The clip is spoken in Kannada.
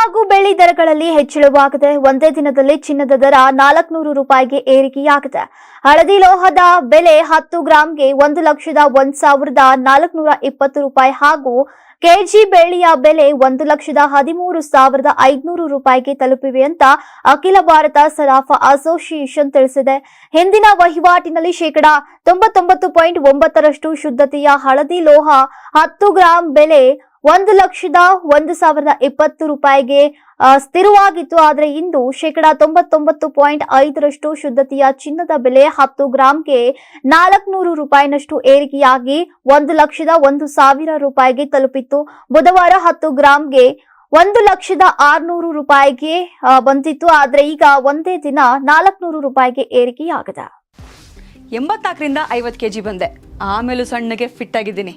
ಹಾಗೂ ಬೆಳ್ಳಿ ದರಗಳಲ್ಲಿ ಹೆಚ್ಚಳವಾಗಿದೆ ಒಂದೇ ದಿನದಲ್ಲಿ ಚಿನ್ನದ ದರ ನಾಲ್ಕುನೂರು ರೂಪಾಯಿಗೆ ಏರಿಕೆಯಾಗಿದೆ. ಹಳದಿ ಲೋಹದ ಬೆಲೆ ಹತ್ತು ಗ್ರಾಂಗೆ ಒಂದು ಲಕ್ಷದ ಒಂದ್ ಸಾವಿರದ ನಾಲ್ಕುನೂರ ಇಪ್ಪತ್ತು ರೂಪಾಯಿ ಹಾಗೂ ಕೆಜಿ ಬೆಳ್ಳಿಯ ಬೆಲೆ ಒಂದು ಲಕ್ಷದ ಹದಿಮೂರು ಸಾವಿರದ ಐದುನೂರು ರೂಪಾಯಿಗೆ ತಲುಪಿವೆ ಅಂತ ಅಖಿಲ ಭಾರತ ಸರಾಫ ಅಸೋಸಿಯೇಷನ್ ತಿಳಿಸಿದೆ. ಹಿಂದಿನ ವಹಿವಾಟಿನಲ್ಲಿ ಶೇಕಡಾ ತೊಂಬತ್ತೊಂಬತ್ತು ಪಾಯಿಂಟ್ ಒಂಬತ್ತರಷ್ಟು ಶುದ್ಧತೆಯ ಹಳದಿ ಲೋಹ ಹತ್ತು ಗ್ರಾಂ ಬೆಲೆ ಒಂದು ಲಕ್ಷದ ಒಂದು ಸಾವಿರದ ಇಪ್ಪತ್ತು ರೂಪಾಯಿಗೆ ಸ್ಥಿರವಾಗಿತ್ತು. ಆದರೆ ಇಂದು ಶೇಕಡಾ ತೊಂಬತ್ತೊಂಬತ್ತು ಪಾಯಿಂಟ್ ಐದರಷ್ಟು ಶುದ್ಧತೆಯ ಚಿನ್ನದ ಬೆಲೆ ಹತ್ತು ಗ್ರಾಂಗೆ ನಾಲ್ಕುನೂರು ರೂಪಾಯಿನಷ್ಟು ಏರಿಕೆಯಾಗಿ ಒಂದು ಲಕ್ಷದ ಒಂದು ಸಾವಿರ ರೂಪಾಯಿಗೆ ತಲುಪಿತ್ತು. ಬುಧವಾರ ಹತ್ತು ಗ್ರಾಂಗೆ ಒಂದು ಲಕ್ಷದ ಆರ್ನೂರು ರೂಪಾಯಿಗೆ ಬಂದಿತ್ತು. ಆದರೆ ಈಗ ಒಂದೇ ದಿನ ನಾಲ್ಕುನೂರು ರೂಪಾಯಿಗೆ ಏರಿಕೆಯಾಗಿದೆ. ಎಂಬತ್ನಾಲ್ಕರಿಂದ ಐವತ್ತು ಕೆಜಿ ಬಂದೆ. ಆಮೇಲೂ ಸಣ್ಣಗೆ ಫಿಟ್ ಆಗಿದ್ದೀನಿ.